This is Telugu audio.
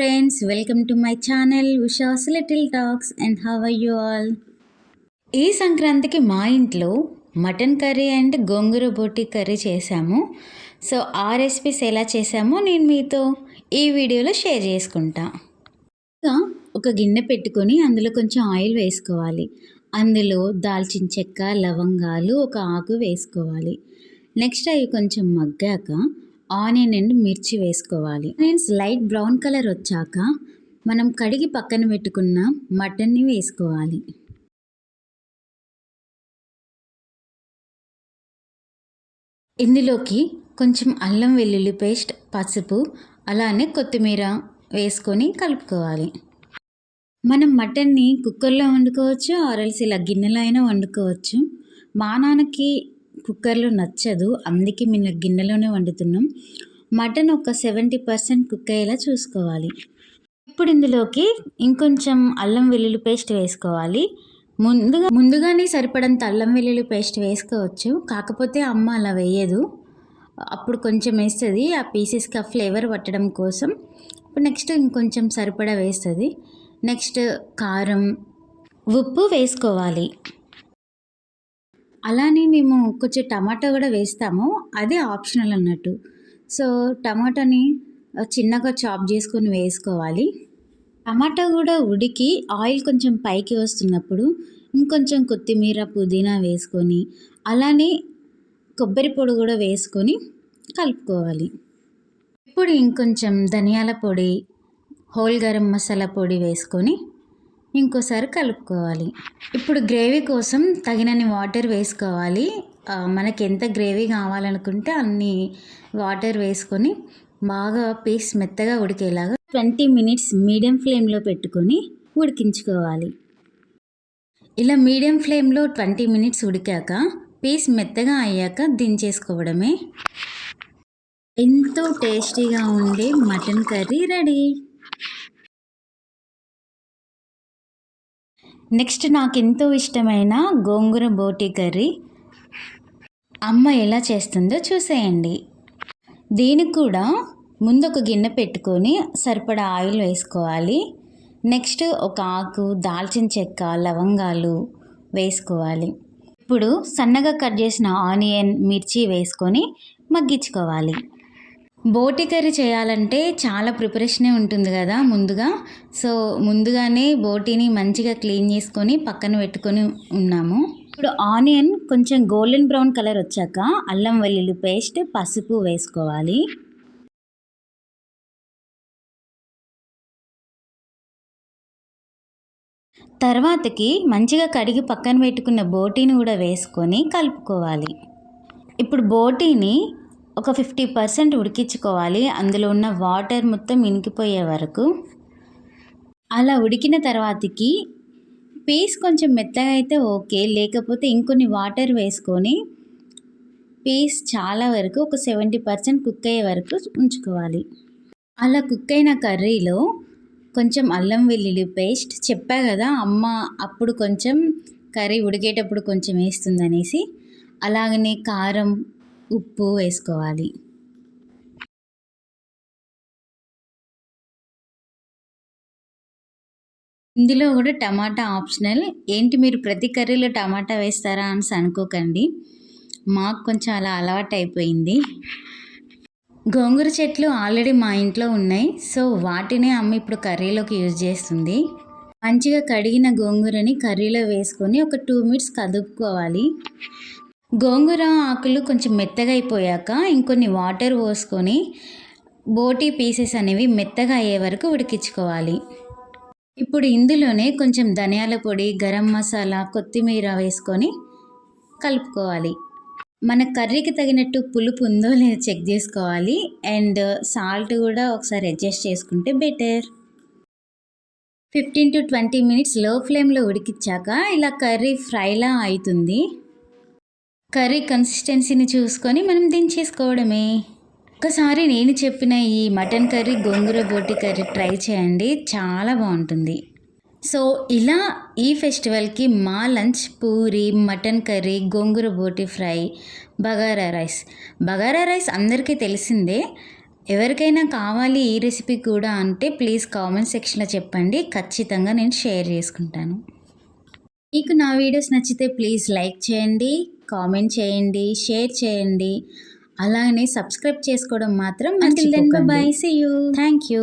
Friends welcome to my channel Usha's little talks and how are you all ఈ సంక్రాంతికి మా ఇంట్లో మటన్ కర్రీ అండ్ గోంగూర బోటి కర్రీ చేశాము. సో ఆ రెసిపీస్ ఎలా చేశామో నేను మీతో ఈ వీడియోలో షేర్ చేసుకుంటా. ఇంకా ఒక గిన్నె పెట్టుకొని అందులో కొంచెం ఆయిల్ వేసుకోవాలి. అందులో దాల్చిన చెక్క లవంగాలు ఒక ఆకు వేసుకోవాలి. నెక్స్ట్ అవి కొంచెం మగ్గాక ఆనియన్ అండ్ మిర్చి వేసుకోవాలి. ఆనియన్స్ లైట్ బ్రౌన్ కలర్ వచ్చాక మనం కడిగి పక్కన పెట్టుకున్న మటన్ని వేసుకోవాలి. ఇందులోకి కొంచెం అల్లం వెల్లుల్లి పేస్ట్ పసుపు అలానే కొత్తిమీర వేసుకొని కలుపుకోవాలి. మనం మటన్ని కుక్కర్లో వండుకోవచ్చు ఆరల్స్ ఇలా గిన్నెలో అయినా వండుకోవచ్చు. మా నాన్నకి కుక్కర్లో నచ్చదు. అందుకే మేము గిన్నెలోనే వండుతున్నాం. మటన్ ఒక సెవెంటీ పర్సెంట్ కుక్ అయ్యేలా చూసుకోవాలి. ఇప్పుడు ఇందులోకి ఇంకొంచెం అల్లం వెల్లుల్లి పేస్ట్ వేసుకోవాలి. ముందుగా ముందుగానే సరిపడంత అల్లం వెల్లుల్లి పేస్ట్ వేసుకోవచ్చు. కాకపోతే అమ్మ అలా వేయదు. అప్పుడు కొంచెం వేస్తుంది. ఆ పీసెస్కి ఆ ఫ్లేవర్ పట్టడం కోసం. ఇప్పుడు నెక్స్ట్ ఇంకొంచెం సరిపడా వేస్తుంది. నెక్స్ట్ కారం ఉప్పు వేసుకోవాలి. అలానే మేము కొంచెం టమాటా కూడా వేస్తాము. అది ఆప్షనల్ అన్నట్టు. సో టమాటాని చిన్నగా చాప్ చేసుకొని వేసుకోవాలి. టమాటా కూడా ఉడికి ఆయిల్ కొంచెం పైకి వస్తున్నప్పుడు ఇంకొంచెం కొత్తిమీర పుదీనా వేసుకొని అలానే కొబ్బరి పొడి కూడా వేసుకొని కలుపుకోవాలి. ఇప్పుడు ఇంకొంచెం ధనియాల పొడి హోల్ గరం మసాలా పొడి వేసుకొని ఇంకోసారి కలుపుకోవాలి. ఇప్పుడు గ్రేవీ కోసం తగినన్ని వాటర్ వేసుకోవాలి. మనకి ఎంత గ్రేవీ కావాలనుకుంటే అన్ని వాటర్ వేసుకొని బాగా పీస్ మెత్తగా ఉడికేలాగా ట్వంటీ మినిట్స్ మీడియం ఫ్లేమ్లో పెట్టుకొని ఉడికించుకోవాలి. ఇలా మీడియం ఫ్లేమ్లో ట్వంటీ మినిట్స్ ఉడికాక పీస్ మెత్తగా అయ్యాక దించేసుకోవడమే. ఎంతో టేస్టీగా ఉండే మటన్ కర్రీ రెడీ. నెక్స్ట్ నాకు ఎంతో ఇష్టమైన గోంగూర బోటి కర్రీ. అమ్మ ఎలా చేస్తుందో చూసేయండి. దీనికి కూడా ముందు ఒక గిన్నె పెట్టుకొని సరిపడా ఆయిల్ వేసుకోవాలి. నెక్స్ట్ ఒక ఆకు దాల్చిన చెక్క లవంగాలు వేసుకోవాలి. ఇప్పుడు సన్నగా కట్ చేసిన ఆనియన్ మిర్చి వేసుకొని మగ్గించుకోవాలి. బోటి కర్రీ చేయాలంటే చాలా ప్రిపరేషనే ఉంటుంది కదా ముందుగా. సో ముందుగానే బోటిని మంచిగా క్లీన్ చేసుకొని పక్కన పెట్టుకొని ఉన్నాము. ఇప్పుడు ఆనియన్ కొంచెం గోల్డెన్ బ్రౌన్ కలర్ వచ్చాక అల్లం వెల్లుల్లి పేస్ట్ పసుపు వేసుకోవాలి. తర్వాతకి మంచిగా కడిగి పక్కన పెట్టుకున్న బోటీని కూడా వేసుకొని కలుపుకోవాలి. ఇప్పుడు బోటీని ఒక ఫిఫ్టీ పర్సెంట్ ఉడికించుకోవాలి. అందులో ఉన్న వాటర్ మొత్తం ఇనికిపోయే వరకు. అలా ఉడికిన తర్వాతకి పీస్ కొంచెం మెత్తగా అయితే ఓకే. లేకపోతే ఇంకొన్ని వాటర్ వేసుకొని పీస్ చాలా వరకు ఒక సెవెంటీ పర్సెంట్ కుక్ అయ్యే వరకు ఉంచుకోవాలి. అలా కుక్ అయిన కర్రీలో కొంచెం అల్లం వెల్లుల్లి పేస్ట్ చెప్పా కదా అమ్మ అప్పుడు కొంచెం కర్రీ ఉడికేటప్పుడు కొంచెం వేస్తుంది అనేసి అలాగనే కారం ఉప్పు వేసుకోవాలి. ఇందులో కూడా టమాటా ఆప్షనల్. ఏంటి మీరు ప్రతి కర్రీలో టమాటా వేస్తారా అని అనుకోకండి. మాకు కొంచెం అలా అలవాటు అయిపోయింది. గోంగూర చెట్లు ఆల్రెడీ మా ఇంట్లో ఉన్నాయి. సో వాటినే అమ్మ ఇప్పుడు కర్రీలోకి యూజ్ చేస్తుంది. మంచిగా కడిగిన గోంగూరని కర్రీలో వేసుకొని ఒక టూ మినిట్స్ కదుపుకోవాలి. గోంగూర ఆకులు కొంచెం మెత్తగా అయిపోయాక ఇంకొన్ని వాటర్ పోసుకొని బోటీ పీసెస్ అనేవి మెత్తగా అయ్యే వరకు ఉడికించుకోవాలి. ఇప్పుడు ఇందులోనే కొంచెం ధనియాల పొడి గరం మసాలా కొత్తిమీర వేసుకొని కలుపుకోవాలి. మన కర్రీకి తగినట్టు పులుపు ఉందో లేదో చెక్ చేసుకోవాలి. అండ్ సాల్ట్ కూడా ఒకసారి అడ్జస్ట్ చేసుకుంటే బెటర్. ఫిఫ్టీన్ టు ట్వంటీ మినిట్స్లో ఫ్లేమ్లో ఉడికిచ్చాక ఇలా కర్రీ ఫ్రైలా అవుతుంది. కర్రీ కన్సిస్టెన్సీని చూసుకొని మనం దించేసుకోవడమే. ఒకసారి నేను చెప్పిన ఈ మటన్ కర్రీ గోంగూర బోటి కర్రీ ట్రై చేయండి. చాలా బాగుంటుంది. సో ఇలా ఈ ఫెస్టివల్కి మా lunch puri mutton curry gongura బోటి fry bagara rice. Bagara rice అందరికీ తెలిసిందే. ఎవరికైనా కావాలి ఈ రెసిపీ కూడా అంటే ప్లీజ్ కామెంట్ సెక్షన్లో చెప్పండి. ఖచ్చితంగా నేను షేర్ చేసుకుంటాను. మీకు నా వీడియోస్ నచ్చితే ప్లీజ్ లైక్ చేయండి కామెంట్ చేయండి షేర్ చేయండి. అలానే సబ్స్క్రైబ్ చేసుకోవడం మాత్రం మర్చిపోకండి bye-bye. See you thank you